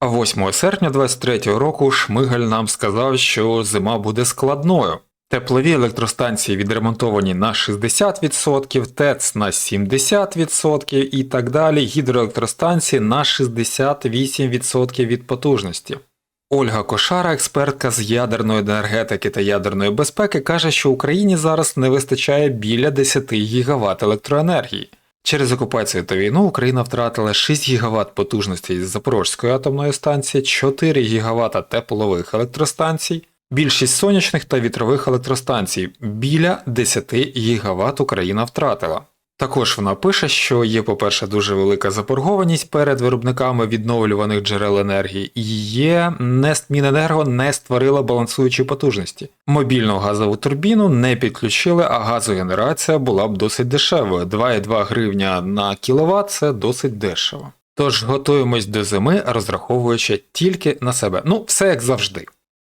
А 8 серпня 23 року Шмигаль нам сказав, що зима буде складною. Теплові електростанції відремонтовані на 60%, ТЕЦ на 70% і так далі. Гідроелектростанції на 68% від потужності. Ольга Кошара, експертка з ядерної енергетики та ядерної безпеки, каже, що Україні зараз не вистачає біля 10 гігават електроенергії. Через окупацію та війну Україна втратила 6 гігават потужності із Запорозької атомної станції, 4 гігавата теплових електростанцій, більшість сонячних та вітрових електростанцій. Біля 10 гігават Україна втратила. Також вона пише, що є, по-перше, дуже велика заборгованість перед виробниками відновлюваних джерел енергії, і є не Міненерго не створила балансуючі потужності. Мобільну газову турбіну не підключили, а газогенерація була б досить дешевою. 2,2 гривня на кіловат це досить дешево. Тож готуємось до зими, розраховуючи тільки на себе. Ну, все як завжди.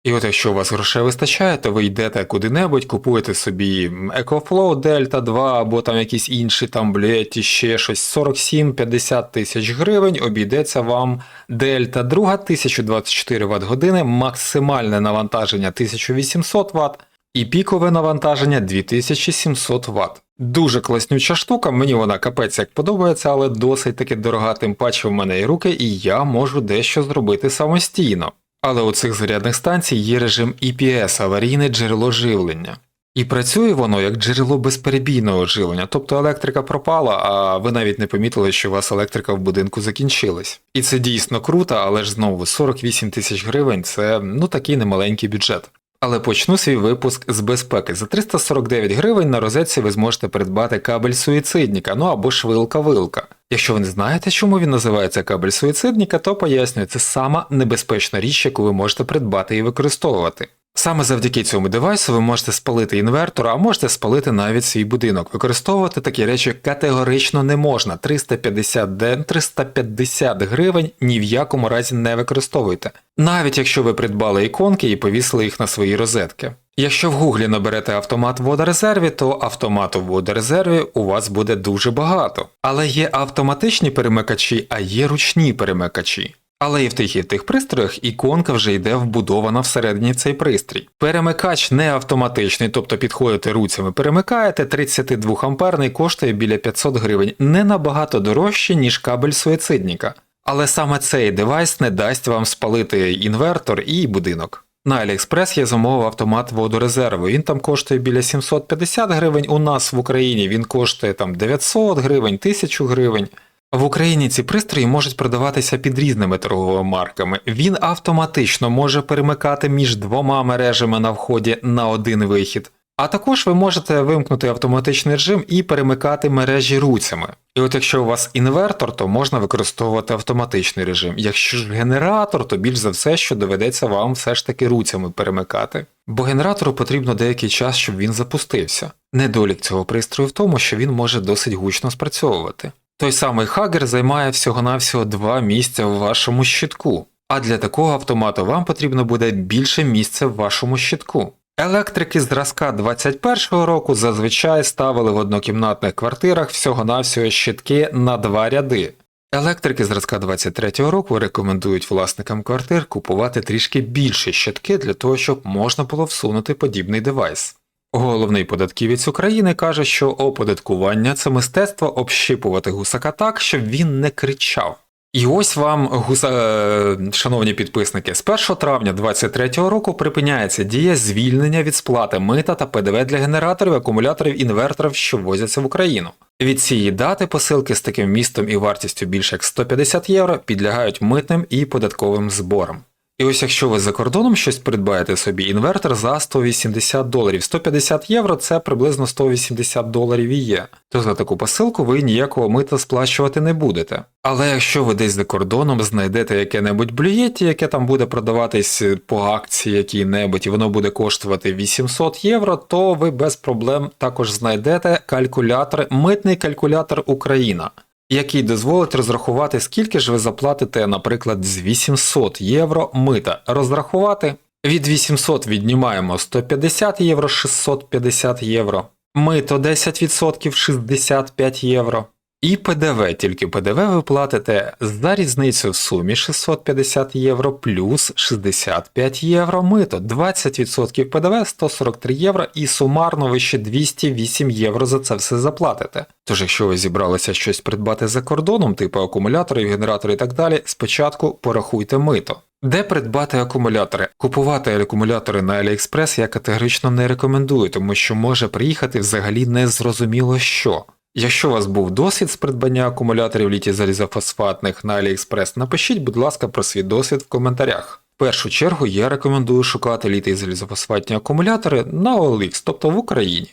І от якщо у вас грошей вистачає, то ви йдете куди-небудь, купуєте собі EcoFlow Delta 2 або там якісь інші там, блять, ще щось 47-50 тисяч гривень, обійдеться вам Delta 2 1024 Вт години, максимальне навантаження 1800 Вт і пікове навантаження 2700 Вт. Дуже класнюча штука, мені вона капець як подобається, але досить таки дорога, тим паче в мене і руки, і я можу дещо зробити самостійно. Але у цих зарядних станцій є режим EPS аварійне джерело живлення. І працює воно як джерело безперебійного живлення, тобто електрика пропала, а ви навіть не помітили, що у вас електрика в будинку закінчилась. І це дійсно круто, але ж знову 48 тисяч гривень це ну такий немаленький бюджет. Але почну свій випуск з безпеки. За 349 гривень на розетці ви зможете придбати кабель суїцидника, ну або ж вилка-вилка. Якщо ви не знаєте, чому він називається кабель суїцидника, то пояснюю, це сама небезпечна річ, яку ви можете придбати і використовувати. Саме завдяки цьому девайсу ви можете спалити інвертор, а можете спалити навіть свій будинок. Використовувати такі речі категорично не можна. 350 ден, 350 гривень ні в якому разі не використовуйте. Навіть якщо ви придбали іконки і повісили їх на свої розетки. Якщо в гуглі наберете автомат в водорезерві, то автомату в водорезерві у вас буде дуже багато. Але є автоматичні перемикачі, а є ручні перемикачі. Але і в тих і тих пристроях іконка вже йде вбудована всередині цей пристрій. Перемикач не автоматичний, тобто підходите руцями, перемикаєте, 32 амперний коштує біля 500 гривень, не набагато дорожче, ніж кабель суїцидника. Але саме цей девайс не дасть вам спалити інвертор і будинок. На AliExpress є замовив автомат водорезерву. Він там коштує біля 750 гривень. У нас в Україні він коштує там 900 гривень, 1000 гривень. В Україні ці пристрої можуть продаватися під різними торговими марками. Він автоматично може перемикати між двома мережами на вході на один вихід. А також ви можете вимкнути автоматичний режим і перемикати мережі руцями. І от якщо у вас інвертор, то можна використовувати автоматичний режим. Якщо ж генератор, то більш за все, що доведеться вам все ж таки руцями перемикати. Бо генератору потрібно деякий час, щоб він запустився. Недолік цього пристрою в тому, що він може досить гучно спрацьовувати. Той самий хагер займає всього-навсього два місця в вашому щитку, а для такого автомату вам потрібно буде більше місця в вашому щитку. Електрики зразка 21-го року зазвичай ставили в однокімнатних квартирах всього-навсього щитки на два ряди. Електрики зразка 23-го року рекомендують власникам квартир купувати трішки більше щитки для того, щоб можна було всунути подібний девайс. Головний податківець України каже, що оподаткування це мистецтво общипувати гусака так, щоб він не кричав. І ось вам, гуса... е, шановні підписники, з 1 травня 2023 року припиняється дія звільнення від сплати мита та ПДВ для генераторів, акумуляторів, інверторів, що возяться в Україну. Від цієї дати посилки з таким містом і вартістю більше як 150 євро підлягають митним і податковим зборам. І ось якщо ви за кордоном щось придбаєте собі інвертор за 180 доларів, 150 євро це приблизно 180 доларів і є, то за таку посилку ви ніякого мита сплачувати не будете. Але якщо ви десь за кордоном знайдете яке-небудь блюєті, яке там буде продаватись по акції якій-небудь, і воно буде коштувати 800 євро, то ви без проблем також знайдете калькулятор, митний калькулятор Україна який дозволить розрахувати, скільки ж ви заплатите, наприклад, з 800 євро мита. Розрахувати від 800 віднімаємо 150 євро, 650 євро. Мито 10% 65 євро. І ПДВ, тільки ПДВ ви платите за різницю в сумі 650 євро плюс 65 євро мито, 20% ПДВ 143 євро і сумарно ви ще 208 євро за це все заплатите. Тож, якщо ви зібралися щось придбати за кордоном, типу акумулятори, генератори і так далі, спочатку порахуйте мито. Де придбати акумулятори? Купувати акумулятори на AliExpress я категорично не рекомендую, тому що може приїхати взагалі незрозуміло що. Якщо у вас був досвід з придбання акумуляторів літій залізофосфатних на AliExpress, напишіть, будь ласка, про свій досвід в коментарях. В першу чергу я рекомендую шукати літій залізофосфатні акумулятори на OLX, тобто в Україні.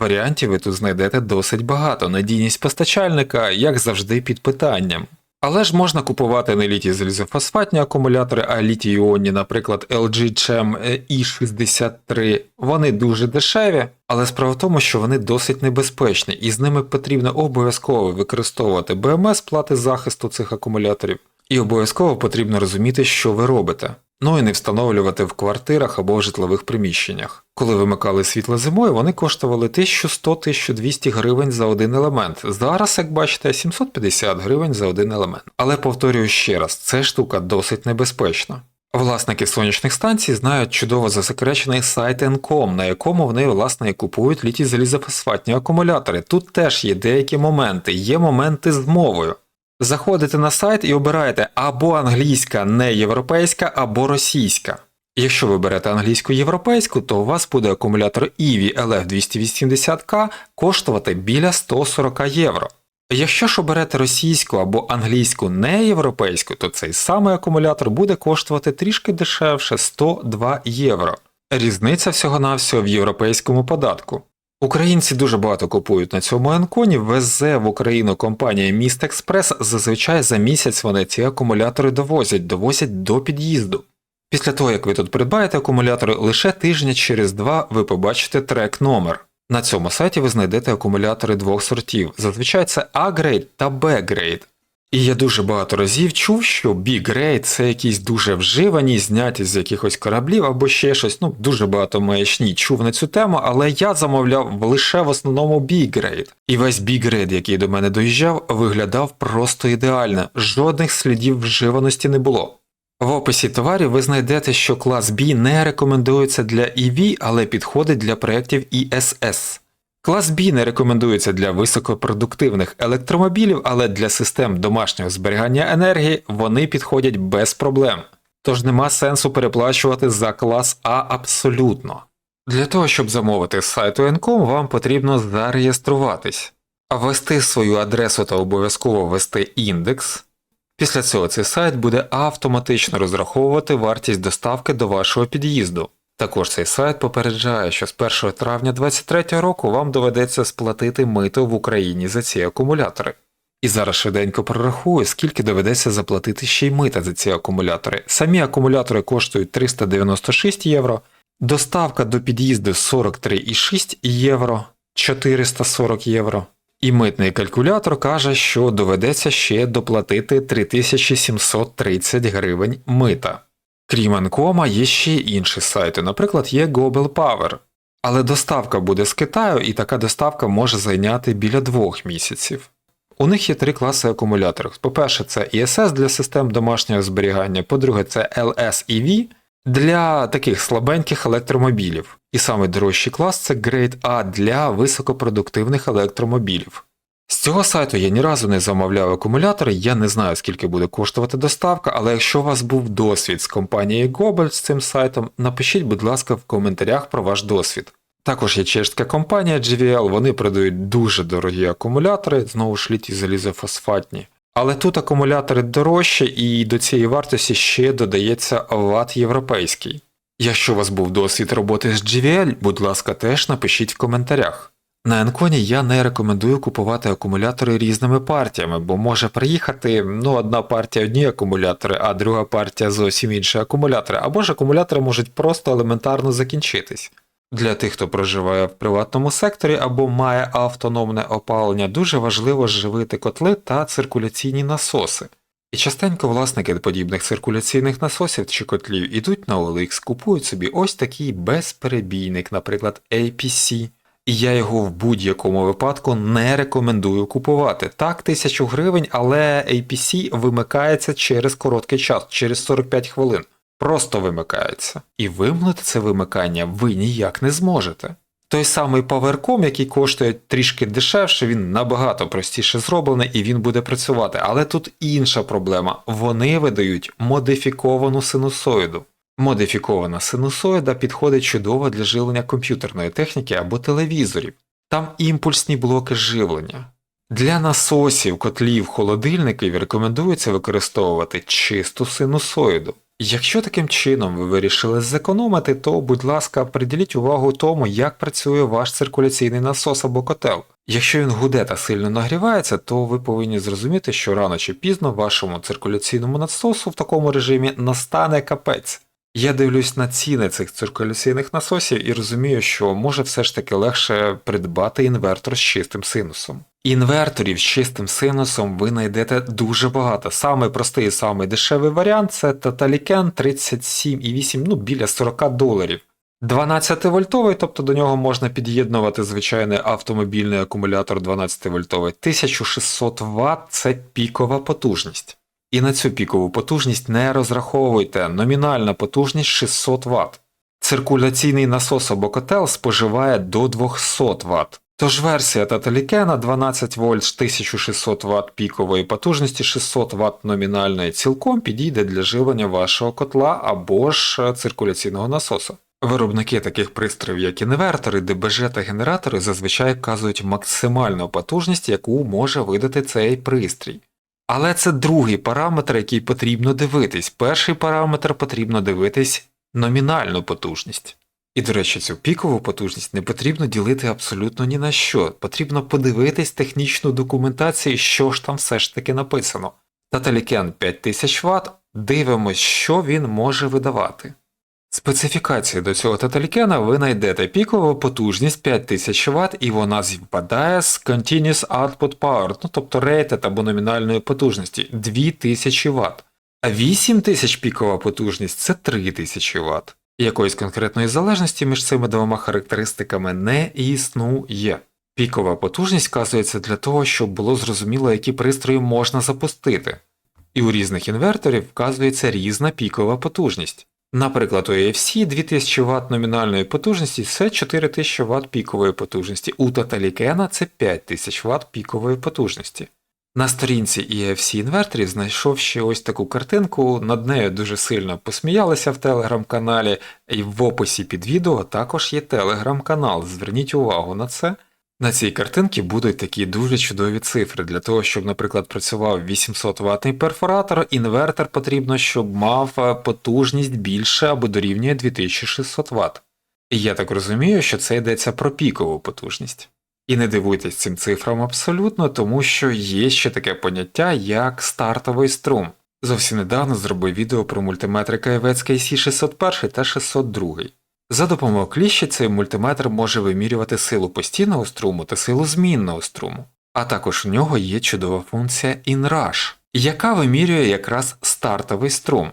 Варіантів ви тут знайдете досить багато, надійність постачальника, як завжди, під питанням. Але ж можна купувати не літій залізофосфатні акумулятори, а літій іонні, наприклад, LG Chem E63. Вони дуже дешеві, але справа в тому, що вони досить небезпечні, і з ними потрібно обов'язково використовувати БМС плати захисту цих акумуляторів, і обов'язково потрібно розуміти, що ви робите. Ну і не встановлювати в квартирах або в житлових приміщеннях. Коли вимикали світло зимою, вони коштували 1100-1200 гривень за один елемент. Зараз, як бачите, 750 гривень за один елемент. Але повторюю ще раз, ця штука досить небезпечна. Власники сонячних станцій знають чудово засекречений сайт Encom, на якому вони власне і купують літій залізофосфатні акумулятори. Тут теж є деякі моменти, є моменти з мовою. Заходите на сайт і обираєте або англійська не європейська, або російська. Якщо ви берете англійську європейську, то у вас буде акумулятор EVI LF280K коштувати біля 140 євро. Якщо ж оберете російську або англійську не європейську, то цей самий акумулятор буде коштувати трішки дешевше 102 євро. Різниця всього-навсього в європейському податку. Українці дуже багато купують на цьому анконі, везе в Україну компанія Міст Експрес, зазвичай за місяць вони ці акумулятори довозять, довозять до під'їзду. Після того, як ви тут придбаєте акумулятори, лише тижня через два ви побачите трек номер. На цьому сайті ви знайдете акумулятори двох сортів. Зазвичай це A-Grade та B-Grade. І я дуже багато разів чув, що B-Grade це якісь дуже вживані, зняті з якихось кораблів або ще щось. Ну, дуже багато маячні чув на цю тему, але я замовляв лише в основному B-Grade. І весь B-Grade, який до мене доїжджав, виглядав просто ідеально, жодних слідів вживаності не було. В описі товарів ви знайдете, що клас B не рекомендується для EV, але підходить для проєктів ESS. Клас B не рекомендується для високопродуктивних електромобілів, але для систем домашнього зберігання енергії вони підходять без проблем. Тож нема сенсу переплачувати за клас А абсолютно. Для того, щоб замовити з сайту Encom, вам потрібно зареєструватись, ввести свою адресу та обов'язково ввести індекс. Після цього цей сайт буде автоматично розраховувати вартість доставки до вашого під'їзду. Також цей сайт попереджає, що з 1 травня 2023 року вам доведеться сплатити мито в Україні за ці акумулятори. І зараз швиденько прорахую, скільки доведеться заплатити ще й мита за ці акумулятори. Самі акумулятори коштують 396 євро, доставка до під'їзду 43,6 євро, 440 євро. І митний калькулятор каже, що доведеться ще доплатити 3730 гривень мита. Крім Анкома, є ще інші сайти, наприклад, є Global Power. Але доставка буде з Китаю, і така доставка може зайняти біля двох місяців. У них є три класи акумуляторів. По-перше, це ESS для систем домашнього зберігання, по-друге, це LSEV для таких слабеньких електромобілів. І саме дорожчий клас це Grade A для високопродуктивних електромобілів. З цього сайту я ні разу не замовляв акумулятори, я не знаю, скільки буде коштувати доставка, але якщо у вас був досвід з компанією Gobel з цим сайтом, напишіть, будь ласка, в коментарях про ваш досвід. Також є чешська компанія GVL, вони продають дуже дорогі акумулятори, знову ж літі залізофосфатні. Але тут акумулятори дорожчі і до цієї вартості ще додається ват європейський. Якщо у вас був досвід роботи з GVL, будь ласка, теж напишіть в коментарях. На Енконі я не рекомендую купувати акумулятори різними партіями, бо може приїхати ну, одна партія одні акумулятори, а друга партія зовсім інші акумулятори, або ж акумулятори можуть просто елементарно закінчитись. Для тих, хто проживає в приватному секторі або має автономне опалення, дуже важливо живити котли та циркуляційні насоси. І частенько власники подібних циркуляційних насосів чи котлів ідуть на OLX, купують собі ось такий безперебійник, наприклад, APC. І я його в будь-якому випадку не рекомендую купувати. Так, 1000 гривень, але APC вимикається через короткий час, через 45 хвилин. Просто вимикається. І вимкнути це вимикання ви ніяк не зможете. Той самий PowerCom, який коштує трішки дешевше, він набагато простіше зроблений і він буде працювати. Але тут інша проблема. Вони видають модифіковану синусоїду. Модифікована синусоїда підходить чудово для живлення комп'ютерної техніки або телевізорів. Там імпульсні блоки живлення. Для насосів, котлів, холодильників рекомендується використовувати чисту синусоїду. Якщо таким чином ви вирішили зекономити, то, будь ласка, приділіть увагу тому, як працює ваш циркуляційний насос або котел. Якщо він гуде та сильно нагрівається, то ви повинні зрозуміти, що рано чи пізно вашому циркуляційному насосу в такому режимі настане капець. Я дивлюсь на ціни цих циркуляційних насосів і розумію, що може все ж таки легше придбати інвертор з чистим синусом. Інверторів з чистим синусом ви знайдете дуже багато. Самий простий і самий дешевий варіант це Totaliken 37,8, ну біля 40 доларів. 12 вольтовий, тобто до нього можна під'єднувати звичайний автомобільний акумулятор 12 вольтовий. 1600 Вт це пікова потужність. І на цю пікову потужність не розраховуйте, номінальна потужність 600 Вт. Циркуляційний насос або котел споживає до 200 Вт. Тож версія Таталікена 12 вольт 1600 Вт пікової потужності 600 Вт номінальної цілком підійде для живлення вашого котла або ж циркуляційного насосу. Виробники таких пристроїв, як інвертори, ДБЖ та генератори, зазвичай вказують максимальну потужність, яку може видати цей пристрій. Але це другий параметр, який потрібно дивитись. Перший параметр потрібно дивитись номінальну потужність. І, до речі, цю пікову потужність не потрібно ділити абсолютно ні на що. Потрібно подивитись технічну документацію, що ж там все ж таки написано. Таталікен 5000 Вт, дивимось, що він може видавати. Специфікації до цього таталікена ви знайдете пікову потужність 5000 Вт і вона співпадає з Continuous Output Power, ну тобто рейтед або номінальної потужності 2000 Вт. А 8000 пікова потужність це 3000 Вт. Якоїсь конкретної залежності між цими двома характеристиками не існує. Пікова потужність вказується для того, щоб було зрозуміло, які пристрої можна запустити. І у різних інверторів вказується різна пікова потужність. Наприклад, у AFC 2000 Вт номінальної потужності це 4000 Вт пікової потужності, у Totalicena це 5000 Вт пікової потужності. На сторінці EFC інверторів знайшов ще ось таку картинку, над нею дуже сильно посміялися в телеграм-каналі, і в описі під відео також є телеграм-канал. Зверніть увагу на це. На цій картинці будуть такі дуже чудові цифри. Для того, щоб, наприклад, працював 800 ватний перфоратор, інвертор потрібно, щоб мав потужність більше або дорівнює 2600 Вт. І я так розумію, що це йдеться про пікову потужність. І не дивуйтесь цим цифрам абсолютно, тому що є ще таке поняття, як стартовий струм. Зовсім недавно зробив відео про мультиметри KVC KC601 та 602. За допомогою кліща цей мультиметр може вимірювати силу постійного струму та силу змінного струму. А також у нього є чудова функція InRush, яка вимірює якраз стартовий струм.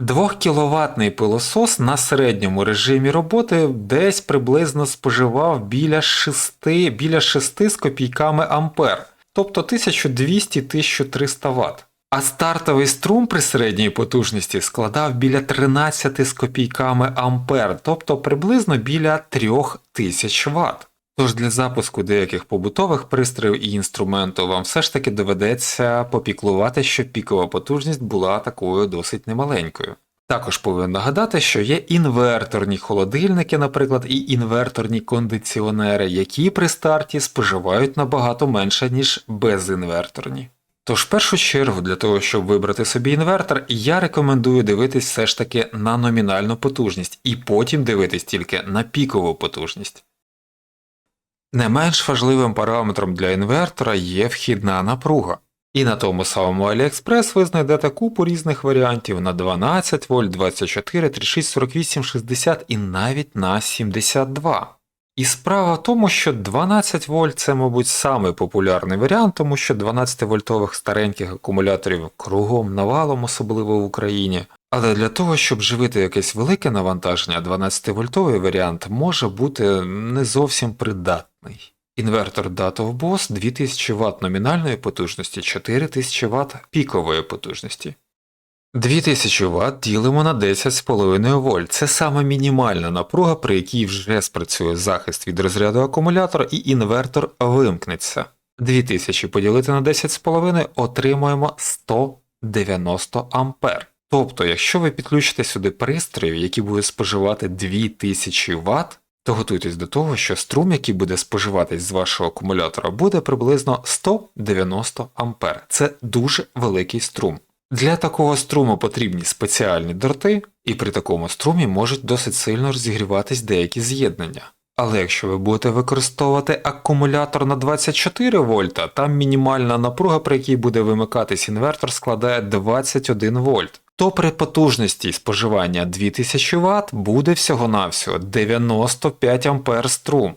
2 кВт пилосос на середньому режимі роботи десь приблизно споживав біля 6, біля 6 з копійками ампер, тобто 1200-1300 Вт. А стартовий струм при середній потужності складав біля 13 з копійками ампер, тобто приблизно біля 3000 Вт. Тож для запуску деяких побутових пристроїв і інструменту вам все ж таки доведеться попіклувати, щоб пікова потужність була такою досить немаленькою. Також повинен нагадати, що є інверторні холодильники, наприклад, і інверторні кондиціонери, які при старті споживають набагато менше, ніж безінверторні. Тож, в першу чергу, для того, щоб вибрати собі інвертор, я рекомендую дивитись все ж таки на номінальну потужність і потім дивитись тільки на пікову потужність. Не менш важливим параметром для інвертора є вхідна напруга. І на тому самому AliExpress ви знайдете купу різних варіантів на 12 вольт, 24, 36, 48, 60 і навіть на 72. І справа в тому, що 12 вольт це, мабуть, самий популярний варіант, тому що 12 вольтових стареньких акумуляторів кругом навалом, особливо в Україні. Але для того, щоб живити якесь велике навантаження, 12-вольтовий варіант може бути не зовсім придатний. Інвертор Data Boss 2000 Вт номінальної потужності, 4000 Вт пікової потужності. 2000 Вт ділимо на 10,5 вольт. Це саме мінімальна напруга, при якій вже спрацює захист від розряду акумулятора і інвертор вимкнеться. 2000 поділити на 10,5 отримуємо 190 ампер. Тобто, якщо ви підключите сюди пристрої, які будуть споживати 2000 Вт, то готуйтесь до того, що струм, який буде споживатись з вашого акумулятора, буде приблизно 190 ампер. Це дуже великий струм. Для такого струму потрібні спеціальні дроти, і при такому струмі можуть досить сильно розігріватись деякі з'єднання. Але якщо ви будете використовувати акумулятор на 24 вольта, там мінімальна напруга, при якій буде вимикатись інвертор, складає 21 вольт. То при потужності споживання 2000 Вт буде всього-навсього 95 ампер струм.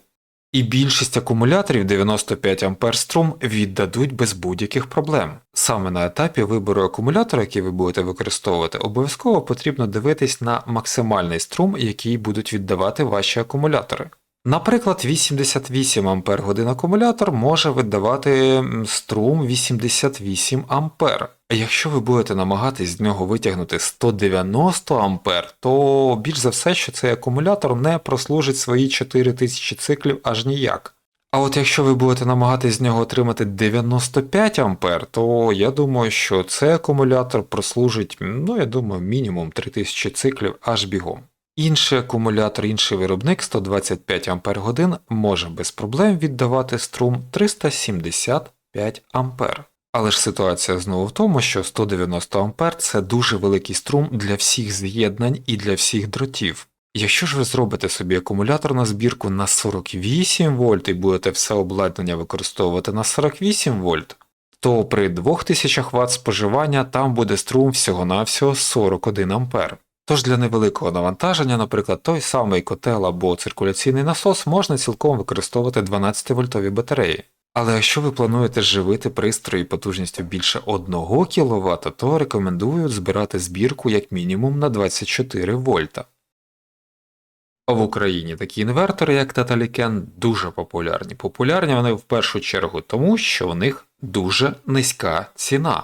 І більшість акумуляторів 95 ампер струм віддадуть без будь-яких проблем. Саме на етапі вибору акумулятора, який ви будете використовувати, обов'язково потрібно дивитись на максимальний струм, який будуть віддавати ваші акумулятори. Наприклад, 88 Ампер годин акумулятор може видавати струм 88 Ампер. А якщо ви будете намагатись з нього витягнути 190 Ампер, то більш за все, що цей акумулятор не прослужить свої 4000 циклів аж ніяк. А от якщо ви будете намагатись з нього отримати 95 Ампер, то я думаю, що цей акумулятор прослужить, ну я думаю, мінімум 3000 циклів аж бігом. Інший акумулятор, інший виробник 125 Ампер годин може без проблем віддавати струм 375 Ампер. Але ж ситуація знову в тому, що 190 Ампер це дуже великий струм для всіх з'єднань і для всіх дротів. Якщо ж ви зробите собі акумулятор на збірку на 48 вольт і будете все обладнання використовувати на 48 вольт, то при 2000 Вт споживання там буде струм всього-навсього 41 Ампер. Тож для невеликого навантаження, наприклад, той самий котел або циркуляційний насос можна цілком використовувати 12-вольтові батареї. Але якщо ви плануєте живити пристрої потужністю більше 1 кВт, то рекомендую збирати збірку як мінімум на 24 вольта. В Україні такі інвертори, як Tataliken, дуже популярні. Популярні вони в першу чергу тому, що в них дуже низька ціна.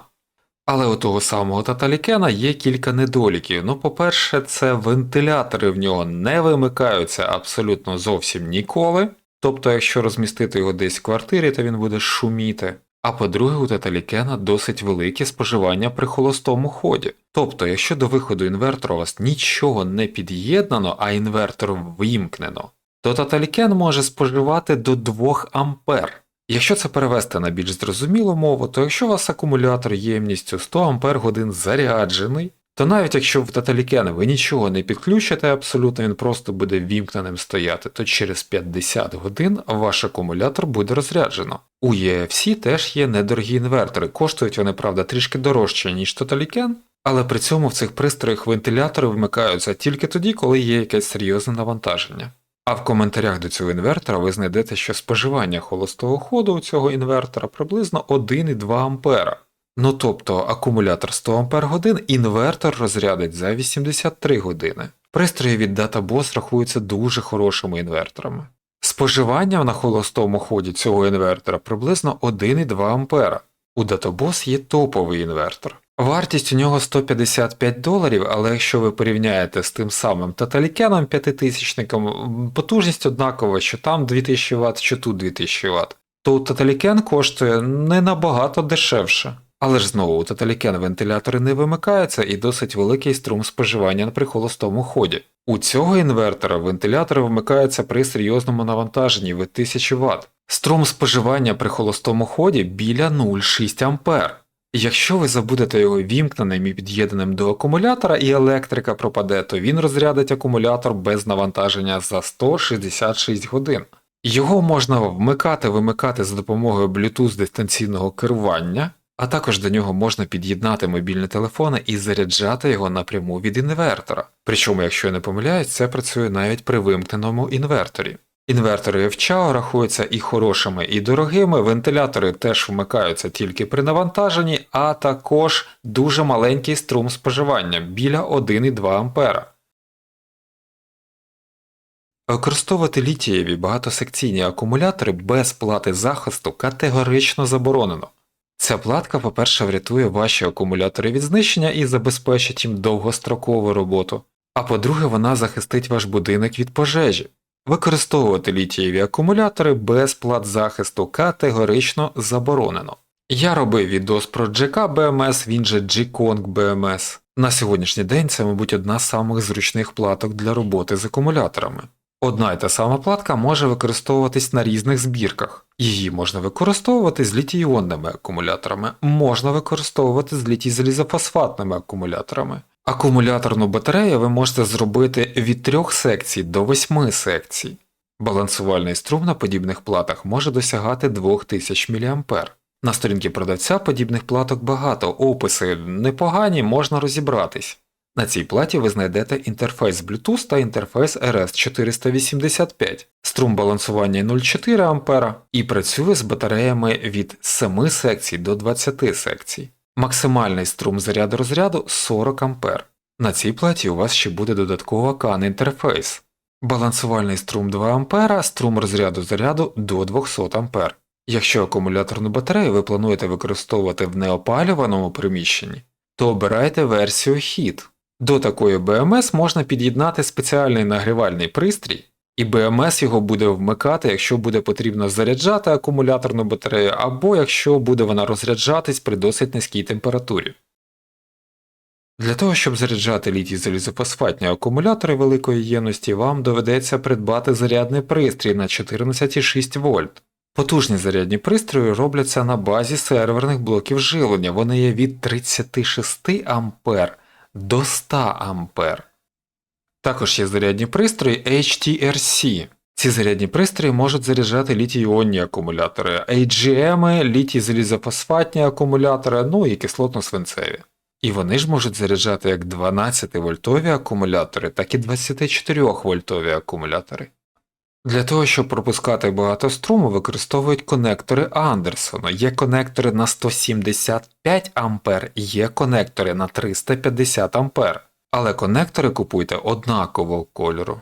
Але у того самого Таталікена є кілька недоліків. Ну, по-перше, це вентилятори в нього не вимикаються абсолютно зовсім ніколи. Тобто, якщо розмістити його десь в квартирі, то він буде шуміти. А по-друге, у Таталікена досить велике споживання при холостому ході. Тобто, якщо до виходу інвертора у вас нічого не під'єднано, а інвертор вимкнено, то Таталікен може споживати до 2 ампер. Якщо це перевести на більш зрозумілу мову, то якщо у вас акумулятор ємністю 100 Ампер годин заряджений, то навіть якщо в Таталікен ви нічого не підключите абсолютно, він просто буде вімкненим стояти, то через 50 годин ваш акумулятор буде розряджено. У EFC теж є недорогі інвертори, коштують вони, правда, трішки дорожче, ніж Таталікен, але при цьому в цих пристроях вентилятори вмикаються тільки тоді, коли є якесь серйозне навантаження. А в коментарях до цього інвертора ви знайдете, що споживання холостого ходу у цього інвертора приблизно 1,2 А. Ну тобто акумулятор 100 Ампер годин, інвертор розрядить за 83 години. Пристрої від DataBoss рахуються дуже хорошими інверторами. Споживання на холостому ході цього інвертора приблизно 1,2 А. У DataBoss є топовий інвертор. Вартість у нього 155 доларів, але якщо ви порівняєте з тим самим Таталікеном 5000 потужність однакова, що там 2000 Вт, що тут 2000 Вт, то Таталікен коштує не набагато дешевше. Але ж знову у Таталікен вентилятори не вимикаються і досить великий струм споживання при холостому ході. У цього інвертора вентилятори вмикаються при серйозному навантаженні від 1000 Вт. Струм споживання при холостому ході біля 0,6 А. Якщо ви забудете його вімкненим і під'єднаним до акумулятора і електрика пропаде, то він розрядить акумулятор без навантаження за 166 годин. Його можна вмикати-вимикати за допомогою Bluetooth дистанційного керування, а також до нього можна під'єднати мобільні телефони і заряджати його напряму від інвертора. Причому, якщо я не помиляюсь, це працює навіть при вимкненому інверторі. Інвертори FCHAO рахуються і хорошими, і дорогими, вентилятори теж вмикаються тільки при навантаженні, а також дуже маленький струм споживання біля 1,2 А. Використовувати літієві багатосекційні акумулятори без плати захисту категорично заборонено. Ця платка, по-перше, врятує ваші акумулятори від знищення і забезпечить їм довгострокову роботу, а по-друге, вона захистить ваш будинок від пожежі. Використовувати літієві акумулятори без плат захисту категорично заборонено. Я робив відос про GK BMS, він же G-Kong BMS. На сьогоднішній день це, мабуть, одна з самих зручних платок для роботи з акумуляторами. Одна і та сама платка може використовуватись на різних збірках. Її можна використовувати з літій-іонними акумуляторами, можна використовувати з літій-залізофосфатними акумуляторами. Акумуляторну батарею ви можете зробити від 3 секцій до 8 секцій. Балансувальний струм на подібних платах може досягати 2000 мА. На сторінці продавця подібних платок багато, описи непогані, можна розібратись. На цій платі ви знайдете інтерфейс Bluetooth та інтерфейс RS485, струм балансування 0,4 А і працює з батареями від 7 секцій до 20 секцій. Максимальний струм заряду розряду 40 А. На цій платі у вас ще буде додатково CAN інтерфейс. Балансувальний струм 2 А, струм розряду заряду до 200 А. Якщо акумуляторну батарею ви плануєте використовувати в неопалюваному приміщенні, то обирайте версію HIT. До такої БМС можна під'єднати спеціальний нагрівальний пристрій, і БМС його буде вмикати, якщо буде потрібно заряджати акумуляторну батарею, або якщо буде вона розряджатись при досить низькій температурі. Для того, щоб заряджати літій залізофосфатні акумулятори великої ємності, вам доведеться придбати зарядний пристрій на 14,6 вольт. Потужні зарядні пристрої робляться на базі серверних блоків живлення, вони є від 36 А до 100 А. Також є зарядні пристрої HTRC. Ці зарядні пристрої можуть заряджати літій-іонні акумулятори, AGM, літій залізофосфатні акумулятори, ну і кислотно-свинцеві. І вони ж можуть заряджати як 12 вольтові акумулятори, так і 24 вольтові акумулятори. Для того, щоб пропускати багато струму, використовують конектори Андерсона. Є конектори на 175 А, є конектори на 350 А. Але конектори купуйте однакового кольору.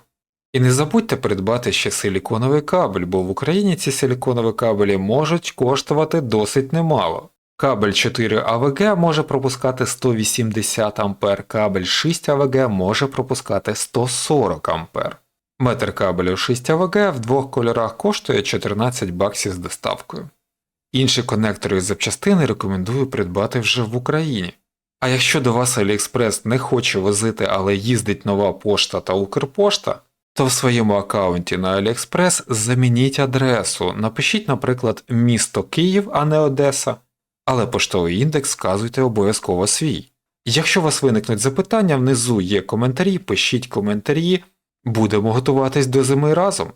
І не забудьте придбати ще силіконовий кабель, бо в Україні ці силіконові кабелі можуть коштувати досить немало. Кабель 4 АВГ може пропускати 180 А, кабель 6 АВГ може пропускати 140 А. Метр кабелю 6 АВГ в двох кольорах коштує 14 баксів з доставкою. Інші конектори і запчастини рекомендую придбати вже в Україні. А якщо до вас AliExpress не хоче возити, але їздить нова пошта та Укрпошта, то в своєму аккаунті на AliExpress замініть адресу, напишіть, наприклад, місто Київ, а не Одеса, але поштовий індекс вказуйте обов'язково свій. Якщо у вас виникнуть запитання, внизу є коментарі, пишіть коментарі, будемо готуватись до зими разом.